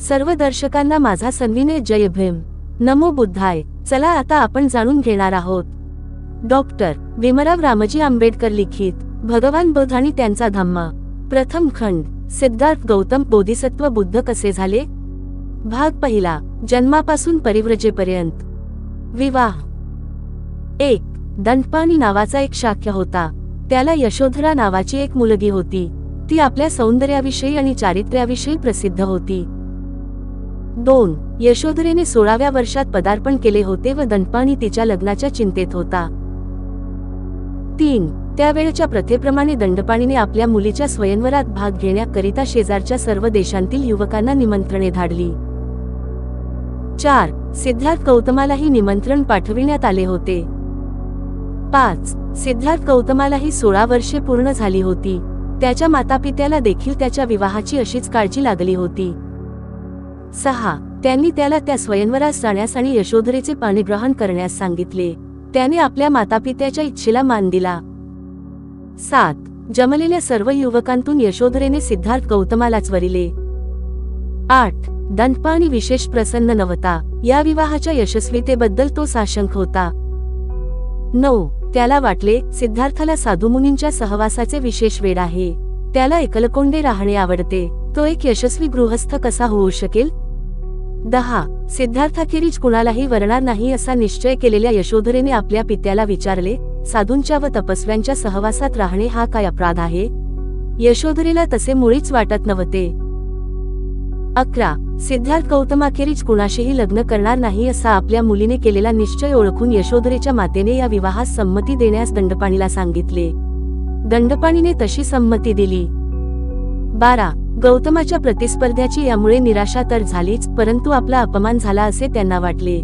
सर्व दर्शकांना माझा सन्विनय जय भीम. नमो बुद्धाय. चला आता आपण जाणून घेणार आहोत. डॉक्टर भीमराव रामजी आंबेडकर लिखित भगवान बुद्ध आणि त्यांचा धम्म. प्रथम खंड सिद्धार्थ गौतम बोधिसत्व बुद्ध कसे झाले? भाग पहिला जन्मापासून परिव्रजेपर्यंत. विवाह. एक दंडपाणी नावाचा एक शाक्य होता. त्याला यशोधरा नावाची एक मुलगी होती. ती आपल्या सौंदर्याविषयी आणि चारित्र्याविषयी प्रसिद्ध होती. दोन यशोधरेने सोळाव्या वर्षात पदार्पण केले होते व दंडपाणी तिच्या लग्नाच्या चिंतेत होता. तीन त्यावेळच्या प्रथेप्रमाणे दंडपाणीने आपल्या मुलीच्या स्वयंवरात भाग घेण्याकरिता शेजारच्या सर्व देशांतील युवकांना निमंत्रणे धाडली. चार सिद्धार्थ गौतमालाही निमंत्रण पाठविण्यात आले होते. पाच सिद्धार्थ गौतमालाही सोळा वर्षे पूर्ण झाली होती. त्याच्या मातापित्याला देखील त्याच्या विवाहाची अशीच काळजी लागली होती. सहा. त्यांनी त्याला त्या स्वयंवरास जाण्यास आणि यशोधरेचे पाणीग्रहण करण्यास सांगितले. त्याने आपल्या मातापित्याच्या इच्छेला मान दिला. सात. जमलेल्या सर्व युवकांतून यशोधरेने सिद्धार्थ गौतमालाच वरिले. आठ. दंतपाणी विशेष प्रसन्न नव्हता. या विवाहाच्या यशस्वीतेबद्दल तो साशंक होता. नऊ. त्याला वाटले सिद्धार्थाला साधुमुनींच्या सहवासाचे विशेष वेड आहे. त्याला एकलकोंडे राहणे आवडते. तो एक यशस्वी गृहस्थ कसा होऊ शकेल? दहा. सिद्धार्थाखेरीज कुणालाही वरणार नाही असा निश्चय केलेल्या यशोधरेने आपल्या पित्याला विचारले साधूंच्या व तपस्व्यांच्या सहवासात राहणे हा काय अपराध आहे? यशोधरेला तसे मुळीच वाटत नव्हते. अकरा. सिद्धार्थ गौतमाखेरीज कुणाशीही लग्न करणार नाही असा आपल्या मुलीने केलेला निश्चय ओळखून यशोधरेच्या मातेने या विवाहास संमती देण्यास दंडपाणीला सांगितले. दंडपाणीने तशी संमती दिली. बारा. गौतमाच्या प्रतिस्पर्ध्याची यामुळे निराशा तर झालीच परंतु आपला अपमान झाला असे त्यांना वाटले.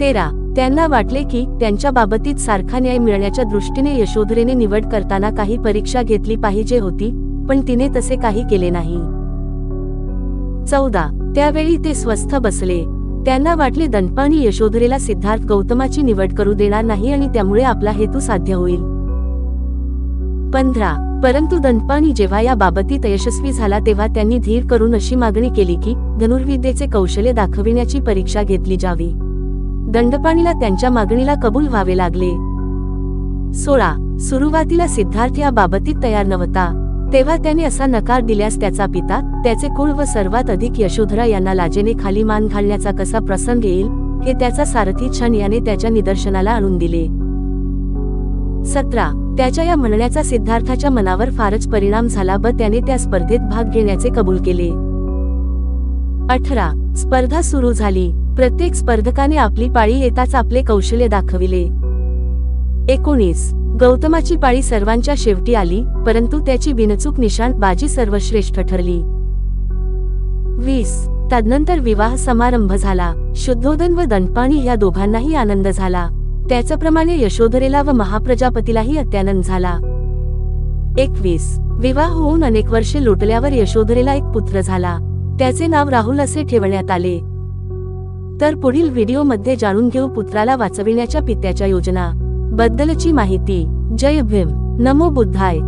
तेरा. त्यांना वाटले की त्यांच्या बाबतीत सारखा न्याय मिळण्याच्या दृष्टीने यशोधरेने निवड करताना काही परीक्षा घेतली पाहिजे होती पण तिने तसे काही केले नाही. चौदा. त्यावेळी ते स्वस्थ बसले. त्यांना वाटले दनपाणी यशोधरेला सिद्धार्थ गौतमाची निवड करू देणार नाही आणि त्यामुळे आपला हेतू साध्य होईल. पंधरा. परंतु दंडपाणी जेव्हा या बाबतीत यशस्वी झाला तेव्हा त्यांनी धीर करून अशी मागणी केली की धनुर्विद्येचे कौशल्य दाखविण्याची परीक्षा घेतली जावी. दंडपाणीला त्यांच्या मागणीला कबूल व्हावे लागले. सोळा. सुरुवातीला सिद्धार्थ या बाबतीत तयार नव्हता. तेव्हा त्याने असा नकार दिल्यास त्याचा पिता त्याचे कुळ व सर्वात अधिक यशोधरा यांना लाजेने खाली मान घालण्याचा कसा प्रसंग येईल हे त्याचा सारथी छन याने त्याच्या निदर्शनाला आणून दिले. सतरा. त्याच्या या म्हणण्याचा सिद्धार्थाच्या मनावर फारच परिणाम झाला व त्याने त्या स्पर्धेत भाग घेण्याचे कबूल केले. अठरा. स्पर्धा सुरू झाली. प्रत्येक स्पर्धकाने आपली पाळी येताच आपले कौशल्य दाखविले. एकोणीस. गौतमाची पाळी सर्वांच्या शेवटी आली परंतु त्याची बिनचूक निशाण बाजी सर्वश्रेष्ठ ठरली. वीस. तदनंतर विवाह समारंभ झाला. शुद्धोदन व दनपाणी या दोघांनाही आनंद झाला. त्याचप्रमाणे यशोधरेला व महाप्रजापतीलाही अत्यानंद झाला. एकवीस. विवाह होऊन अनेक वर्षे लोटल्यावर यशोधरेला एक पुत्र झाला. त्याचे नाव राहुल असे ठेवण्यात आले. तर पुढील व्हिडिओमध्ये जाणून घेऊ पुत्राला वाचविण्याच्या पित्याच्या योजना. बद्दलची माहिती. जय भीम. नमो बुद्धाय.